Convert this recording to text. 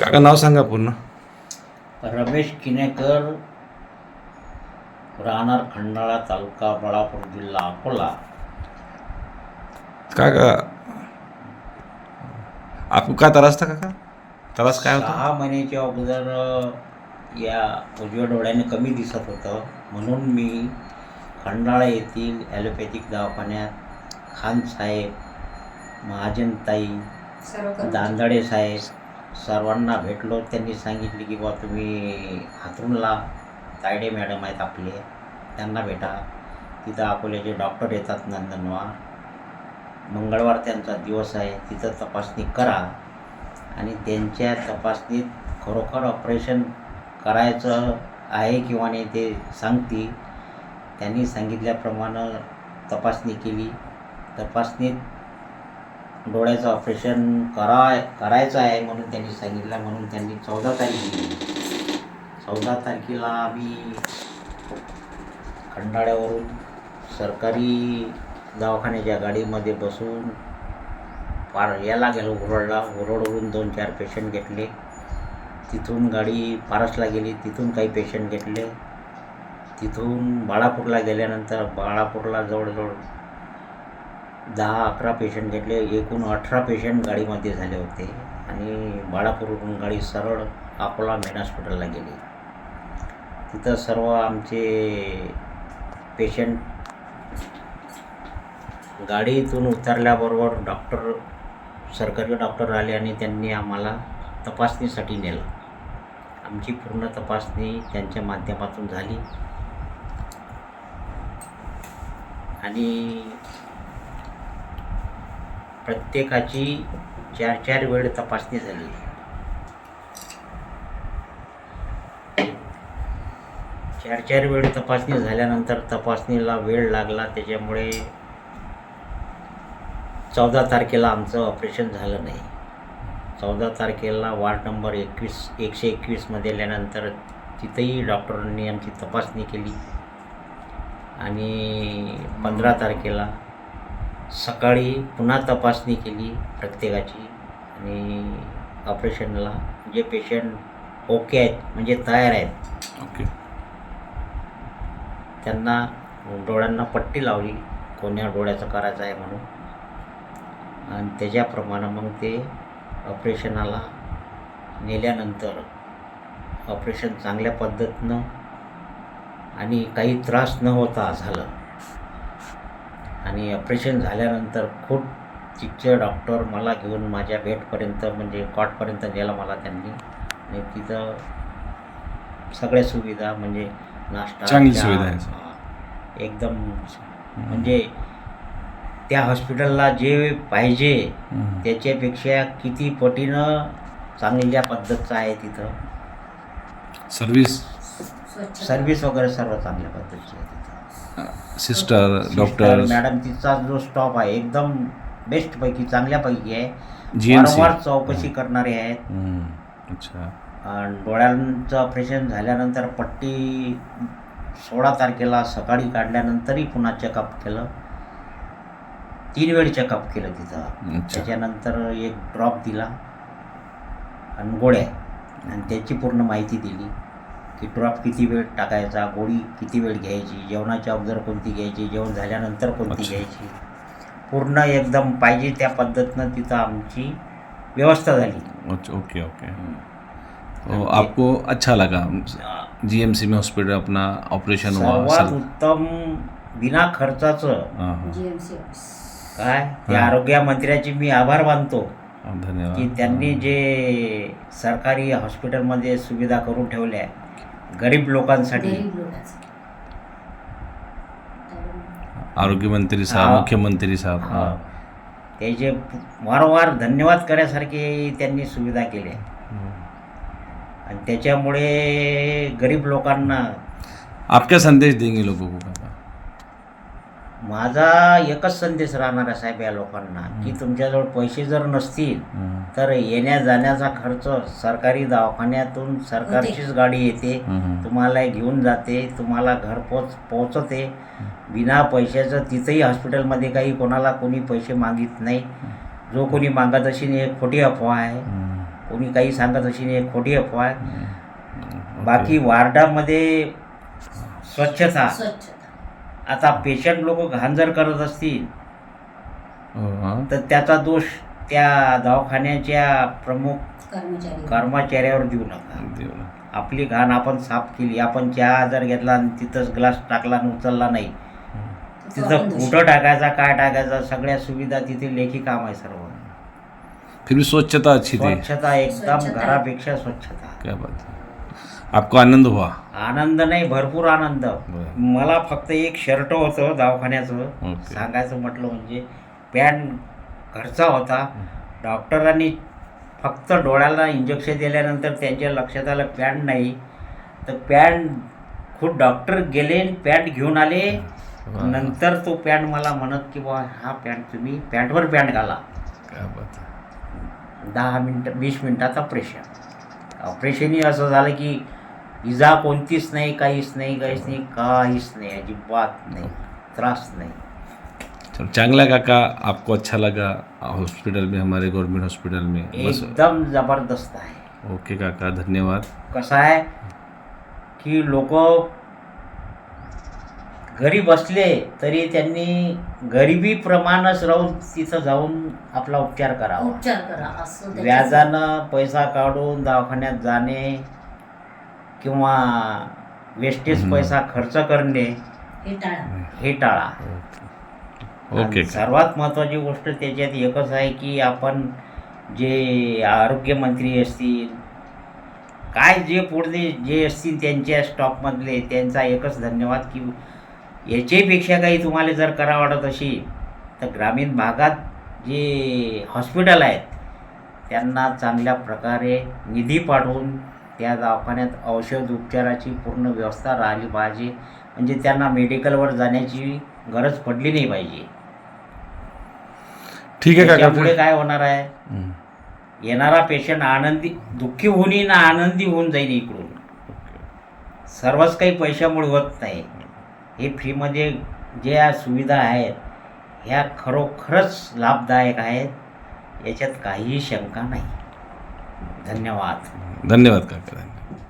काका नाव सांगा पूर्ण? रमेश किनेकर राहणार खंडाळा तालुका बळापूर जिल्हा अकोला. काका आपको काय त्रास था काका? त्रास काय होता? सहा महिन्याच्या अगोदर या उजव्या डोळ्याने कमी दिसत होतं. म्हणून मी खंडाळा येथील ॲलोपॅथिक दवाखान्यात खान साहेब महाजनताई दांदडे साहेब सर्वांना भेटलो त्यांनी सांगितले की बा तुम्ही हातरूनला तायडे मॅडम आहेत आपले त्यांना भेटा. तिथं अकोल्याचे डॉक्टर येतात नंदनवार मंगळवार त्यांचा दिवस आहे तिथं तपासणी करा. आणि त्यांच्या तपासणीत खरोखर ऑपरेशन करायचं आहे किंवा नाही ते सांगतील. त्यांनी सांगितल्याप्रमाणे तपासणी केली. तपासणीत डोळ्याचं ऑपरेशन करा करायचं आहे म्हणून त्यांनी सांगितलं म्हणून त्यांनी चौदा तारीख चौदा तारखेला आम्ही खंडाळ्यावरून सरकारी दवाखान्याच्या गाडीमध्ये बसून पार याला गेलो उरडला उरडवरून दोन चार पेशंट घेतले. तिथून गाडी पारसला गेली तिथून काही पेशंट घेतले. तिथून बाळापूरला गेल्यानंतर बाळापूरला जवळजवळ दहा अकरा पेशंट घेतले एकूण अठरा पेशंट गाडीमध्ये झाले होते. आणि बाळापूरवरून गाडी सरळ अकोला मेन हॉस्पिटलला गेली. तिथं सर्व आमचे पेशंट गाडीतून उतरल्याबरोबर डॉक्टर सरकारी डॉक्टर आले आणि त्यांनी आम्हाला तपासणीसाठी नेलं. आमची पूर्ण तपासणी त्यांच्या माध्यमातून झाली. आणि प्रत्येकाची चार चार वेळ तपासणी झाली. चार चार वेळ तपासणी झाल्यानंतर तपासणीला वेळ लागला त्याच्यामुळे चौदा तारखेला आमचं ऑपरेशन झालं नाही. चौदा तारखेला वार्ड नंबर एकवीस एकशे एकवीसमध्ये आल्यानंतर तिथंही डॉक्टरांनी आमची तपासणी केली. आणि पंधरा तारखेला सकाळी पुन्हा तपासणी केली प्रत्येकाची आणि ऑपरेशनला जे पेशंट ओके आहेत म्हणजे तयार आहेत. ओके त्यांना डोळ्यांना पट्टी लावली कोण्या डोळ्याचं करायचं आहे म्हणून. आणि त्याच्याप्रमाणे मग ते ऑपरेशनाला नेल्यानंतर ऑपरेशन चांगल्या पद्धतीनं आणि काही त्रास न होता झालं. आणि ऑपरेशन झाल्यानंतर खूप तिथचे डॉक्टर मला घेऊन माझ्या बेडपर्यंत म्हणजे कॉटपर्यंत नेलं मला त्यांनी आणि तिथं सगळ्या सुविधा म्हणजे नाश्ता चांगली सुविधा आहे. एकदम म्हणजे त्या हॉस्पिटलला जे पाहिजे. त्याच्यापेक्षा किती पटीनं चांगल्या पद्धतीचं आहे तिथं सर्विस सर्व्हिस वगैरे सर्व चांगल्या पद्धतीची आहे तिथं सिस्टर डॉक्टर. मॅडम तिचा जो स्टॉप आहे एकदम बेस्ट पैकी चांगल्यापैकी आहे. G M C. वारंवार चौकशी करणारे आहेत. अच्छा. आणि डोळ्यांचं ऑपरेशन झाल्यानंतर पट्टी सोळा तारखेला सकाळी काढल्यानंतरही पुन्हा चेकअप केलं. तीन वेळ चेकअप केलं तिथं अच्छा. त्याच्यानंतर एक ड्रॉप दिला. आणि गोळ्या. आणि त्याची पूर्ण माहिती दिली. की ड्रॉप किती वेळ टाकायचा गोळी किती वेळ घ्यायची जेवणाच्या अगोदर कोणती घ्यायची जेवण झाल्यानंतर कोणती. घ्यायची पूर्ण एकदम पाहिजे त्या पद्धतीनं तिथं आमची व्यवस्था झाली. Okay okay. तो आपको अच्छा लगा. जीएमसी में हॉस्पिटल अपना ऑपरेशन हुआ सर्वात सर उत्तम बिना खर्चाचं हाँ हाँ. काय? त्या हा. आरोग्य मंत्र्याचे मी आभार मानतो. हाँ, धन्यवाद. की त्यांनी जे सरकारी हॉस्पिटलमध्ये सुविधा करून ठेवल्या गरीब लोकांसाठी गरीब लोकांसाठी आरोग्य मंत्री साहब हाँ. मुख्यमंत्री साहब हा. त्याचे वारंवार धन्यवाद करण्यासारखे त्यांनी सुविधा केल्या. आणि त्याच्यामुळे गरीब लोकांना आप क्या संदेश देंगे लोगों को माझा एकच संदेश राहणार आहे साहेब या लोकांना की तुमच्याजवळ पैसे जर नसतील. तर येण्या जाण्याचा खर्च सरकारी दवाखान्यातून सरकारचीच गाडी येते. तुम्हाला घेऊन जाते तुम्हाला घरपोच पोचते बिना पैशाचं तिथंही हॉस्पिटलमध्ये काही कोणाला कोणी पैसे मागित नाही. जो कोणी मागत असेल हे खोटी अफवा आहे. कोणी काही सांगत अशी नाही खोटी अफवा आहे. बाकी वार्डामध्ये स्वच्छता. स्वच्छता आता पेशंट लोक घाण जर करत असतील. तर त्याचा दोष त्या दवाखान्याच्या प्रमुख कर्मचारी कर्मचाऱ्यावर देऊ नका देऊ ना. आपली घाण आपण साफ केली आपण चहा जर घेतला आणि तिथंच ग्लास टाकला आणि उचलला नाही तो तिथं. कुठं टाकायचा काय टाकायचा सगळ्या सुविधा तिथे लेखी काम आहे सर्व फिर भी स्वच्छता अच्छी थी स्वच्छता एकदम. घरापेक्षा स्वच्छता क्या बात आपको आनंद हुआ? आनंद नाही भरपूर आनंद. मला फक्त एक शर्ट होतं दवाखान्याचं. सांगायचं म्हटलं म्हणजे पॅन्ट घरचा होता. डॉक्टरांनी फक्त डोळ्याला इंजेक्शन दिल्यानंतर त्यांच्या लक्षात आलं पॅन्ट नाही. तर पॅन्ट खूप डॉक्टर गेले पॅन्ट घेऊन आले. नंतर तो पॅन्ट मला म्हणत की बा हा पॅन्ट तुम्ही पॅन्टवर पॅन्ट घाला. दहा मिनटं वीस मिनटात ऑपरेशन ऑपरेशनही असं झालं की इजा कोणतीच नाही काहीच नाही काहीच नाही काहीच नाही अजिबात नाही त्रास नाही. चलो चांगला काका आपको अच्छा लगा हॉस्पिटल में हमारे गवर्नमेंट हॉस्पिटल में एकदम जबरदस्त आहे. ओके काका धन्यवाद. कसं आहे की लोक घरी बसले तरी त्यांनी गरिबीप्रमाणच राहून तिथं जाऊन आपला उपचार करावा. व्याजानं पैसा काढून दवाखान्यात जाणे किंवा वेस्टेज. पैसा खर्च करणे हे टाळा. हे टाळा. ओके. आणि सर्वात महत्त्वाची गोष्ट त्याच्यात एकच आहे की आपण जे आरोग्यमंत्री असतील काय जे पुढे जे असतील त्यांच्या स्टॉपमधले त्यांचा एकच धन्यवाद की याच्यापेक्षा काही तुम्हाला जर करा वाटत असेल तर ग्रामीण भागात जे हॉस्पिटल आहेत त्यांना चांगल्या प्रकारे निधी पाठवून त्या दवाखान्यात औषध उपचाराची पूर्ण व्यवस्था राहिली पाहिजे. म्हणजे त्यांना मेडिकलवर जाण्याची गरज पडली नाही पाहिजे. ठीक है त्याच्यामुळे फिर काय होणार आहे. येणारा पेशंट आनंदी दुःखी होऊनही ना आनंदी होऊन जाईल इकडून. सर्वच काही पैशामुळे होत नाही. हे फ्रीमध्ये ज्या सुविधा आहेत ह्या खरोखरच लाभदायक आहेत. याच्यात काहीही शंका नाही. धन्यवाद. धन्यवाद काका धन्यवाद.